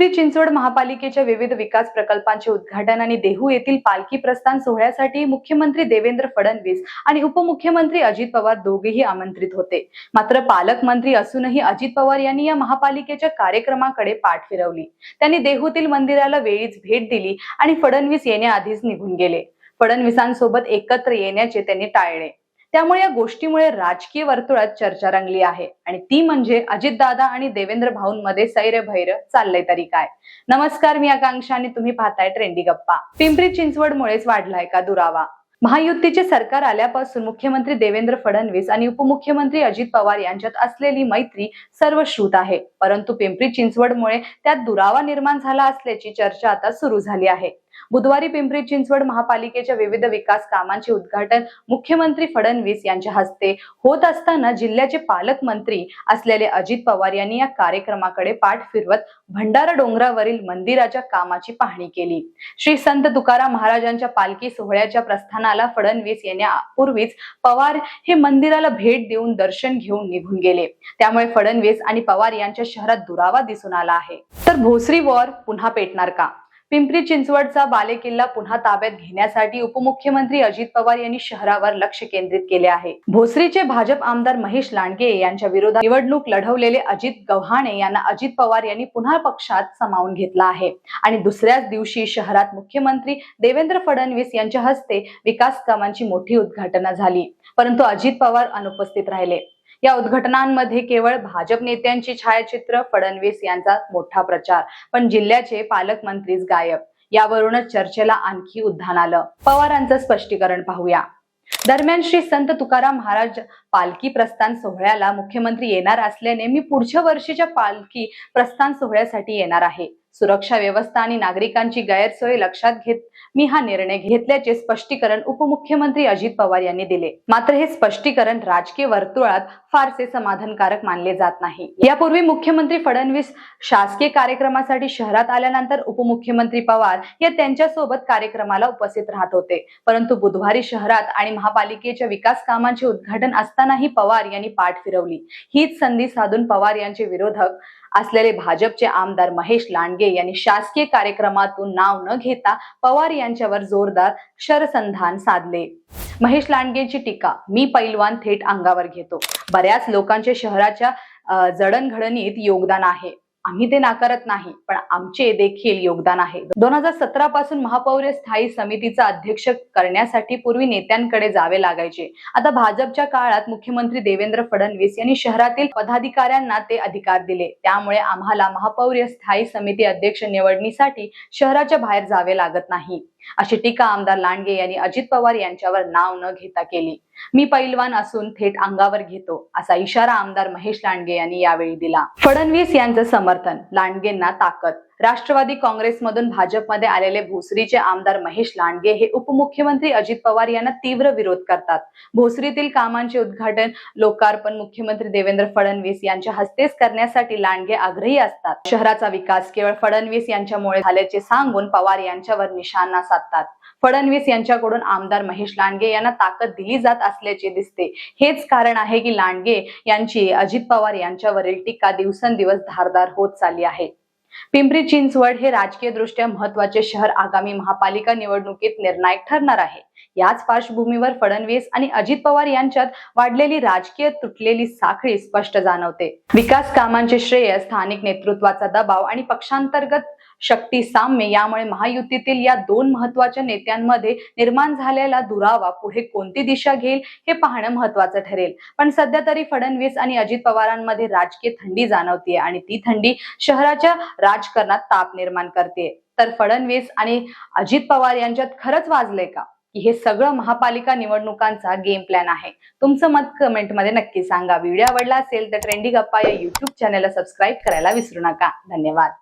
पिंपरी चिंचवड महापालिकेच्या विविध विकास प्रकल्पांचे उद्घाटन आणि देहू येथील पालखी प्रस्थान सोहळ्यासाठी मुख्यमंत्री देवेंद्र फडणवीस आणि उपमुख्यमंत्री अजित पवार दोघेही आमंत्रित होते. मात्र पालकमंत्री असूनही अजित पवार यांनी या महापालिकेच्या कार्यक्रमाकडे पाठ फिरवली. त्यांनी देहूतील मंदिराला वेळीच भेट दिली आणि फडणवीस येण्याआधीच निघून गेले. फडणवीसांसोबत एकत्र येण्याचे त्यांनी टाळले. त्यामुळे या गोष्टीमुळे राजकीय वर्तुळात चर्चा रंगली आहे. आणि ती म्हणजे अजितदादा आणि देवेंद्र भाऊंमध्ये सैर भैर चाललंय तरी काय. नमस्कार मी आकांक्षा आणि तुम्ही पाहताय ट्रेंडी गप्पा. पिंपरी चिंचवडमुळेच वाढलाय का दुरावा? महायुतीचे सरकार आल्यापासून मुख्यमंत्री देवेंद्र फडणवीस आणि उपमुख्यमंत्री अजित पवार यांच्यात असलेली मैत्री सर्वश्रुत आहे. परंतु पिंपरी चिंचवडमुळे त्यात दुरावा निर्माण झाला असल्याची चर्चा आता सुरू झाली आहे. बुधवारी पिंपरी चिंचवड महापालिकेच्या विविध विकास कामांचे उद्घाटन मुख्यमंत्री फडणवीस यांच्या हस्ते होत असताना जिल्ह्याचे पालकमंत्री असलेले अजित पवार यांनी या कार्यक्रमाकडे पाठ फिरवत भंडारा डोंगरावरील मंदिराच्या कामाची पाहणी केली. श्री संत तुकाराम महाराजांच्या पालखी सोहळ्याच्या प्रस्थानाला फडणवीस येण्यापूर्वीच पवार हे मंदिराला भेट देऊन दर्शन घेऊन निघून गेले. त्यामुळे फडणवीस आणि पवार यांच्या शहरात दुरावा दिसून आला आहे. तर भोसरी वॉर पुन्हा पेटणार का? पिंपरी चिंचवडचा बालेकिल्ला पुन्हा ताब्यात घेण्यासाठी उपमुख्यमंत्री अजित पवार यांनी शहरावर लक्ष केंद्रित केले आहे. भोसरीचे भाजप आमदार महेश लांडगे यांच्या विरोधात निवडणूक लढवलेले अजित गव्हाणे यांना अजित पवार यांनी पुन्हा पक्षात सामावून घेतला आहे. आणि दुसऱ्याच दिवशी शहरात मुख्यमंत्री देवेंद्र फडणवीस यांच्या हस्ते विकास कामांची मोठी उद्घाटना झाली. परंतु अजित पवार अनुपस्थित राहिले. या उद्घटनांमध्ये केवळ भाजप नेत्यांची छायाचित्र फडणवीस यांचा मोठा प्रचार पण जिल्ह्याचे पालकमंत्रीच गायब. यावरूनच चर्चेला आणखी उद्धान आलं. पवारांचं स्पष्टीकरण पाहूया. दरम्यान श्री संत तुकाराम महाराज पालखी प्रस्थान सोहळ्याला मुख्यमंत्री येणार असल्याने मी पुढच्या वर्षीच्या पालखी प्रस्थान सोहळ्यासाठी येणार आहे. सुरक्षा व्यवस्था आणि नागरिकांची गैरसोय लक्षात घेत मी हा निर्णय घेतल्याचे स्पष्टीकरण उपमुख्यमंत्री अजित पवार यांनी दिले. मात्र हे स्पष्टीकरण राजकीय वर्तुळात फारसे समाधानकारक मानले जात नाही. यापूर्वी मुख्यमंत्री फडणवीस शासकीय कार्यक्रमासाठी शहरात आल्यानंतर उपमुख्यमंत्री पवार या त्यांच्यासोबत कार्यक्रमाला उपस्थित राहत होते. परंतु बुधवारी शहरात आणि महापालिकेच्या विकास कामांचे उद्घाटन असतानाही पवार यांनी पाठ फिरवली. हीच संधी साधून पवार यांचे विरोधक असलेले भाजपचे आमदार महेश लांडगे यांनी शासकीय कार्यक्रमातून नाव न घेता पवार यांच्यावर जोरदार शरसंधान साधले. महेश लांडगेची टीका मी पैलवान थेट अंगावर घेतो. बऱ्याच लोकांचे शहराच्या जडणघडणीत योगदान आहे. आम्ही ते नाकारत नाही पण आमचे देखील योगदान आहे. दोन हजार सतरा पासून महापौर स्थायी समितीचा अध्यक्ष करण्यासाठी पूर्वी नेत्यांकडे जावे लागायचे. आता भाजपच्या काळात मुख्यमंत्री देवेंद्र फडणवीस यांनी शहरातील पदाधिकाऱ्यांना ते अधिकार दिले. त्यामुळे आम्हाला महापौर स्थायी समिती अध्यक्ष निवडणीसाठी शहराच्या बाहेर जावे लागत नाही. अशी टीका आमदार लांडगे यांनी अजित पवार यांच्यावर नाव न घेता केली. मी पैलवान असून थेट अंगावर घेतो असा इशारा आमदार महेश लांडगे यांनी यावेळी दिला. फडणवीस यांचं समर्थन लांडगेंना ताकद. राष्ट्रवादी काँग्रेसमधून भाजपमध्ये आलेले भोसरीचे आमदार महेश लांडगे हे उपमुख्यमंत्री अजित पवार यांना तीव्र विरोध करतात. भोसरीतील कामांचे उद्घाटन लोकार्पण मुख्यमंत्री देवेंद्र फडणवीस यांच्या हस्तेच करण्यासाठी लांडगे आग्रही असतात. शहराचा विकास केवळ फडणवीस यांच्यामुळे झाल्याचे सांगून पवार यांच्यावर निशाणा साधतात. फडणवीस यांच्याकडून आमदार महेश लांडगे यांना ताकद दिली जात असल्याचे दिसते. हेच कारण आहे की लांडगे यांची अजित पवार यांच्यावरील टीका दिवसेंदिवस धारदार होत चालली आहे. पिंपरी चिंचवड हे राजकीय दृष्ट्या महत्त्वाचे शहर आगामी महापालिका निवडणुकीत निर्णायक ठरणार आहे. याच पार्श्वभूमीवर फडणवीस आणि अजित पवार यांच्यात वाढलेली राजकीय तुटलेली साखळी स्पष्ट जाणवते. विकास कामांचे श्रेय स्थानिक नेतृत्वाचा दबाव आणि पक्षांतर्गत शक्ती साम्य यामुळे महायुतीतील या दोन महत्त्वाच्या नेत्यांमध्ये निर्माण झालेला दुरावा पुढे कोणती दिशा घेईल हे पाहणं महत्वाचं ठरेल. पण सध्या तरी फडणवीस आणि अजित पवारांमध्ये राजकीय थंडी जाणवतीये आणि ती थंडी शहराच्या राजकारणात ताप निर्माण करते तर फडणवीस आणि अजित पवार यांच्यात खरंच वाजलंय का? की हे सगळं महापालिका निवडणुकांचा गेम प्लॅन आहे. तुमचं मत कमेंटमध्ये नक्की सांगा. व्हिडिओ आवडला असेल तर ट्रेंडिंग गप्पा या युट्यूब चॅनलला सबस्क्राईब करायला विसरू नका. धन्यवाद.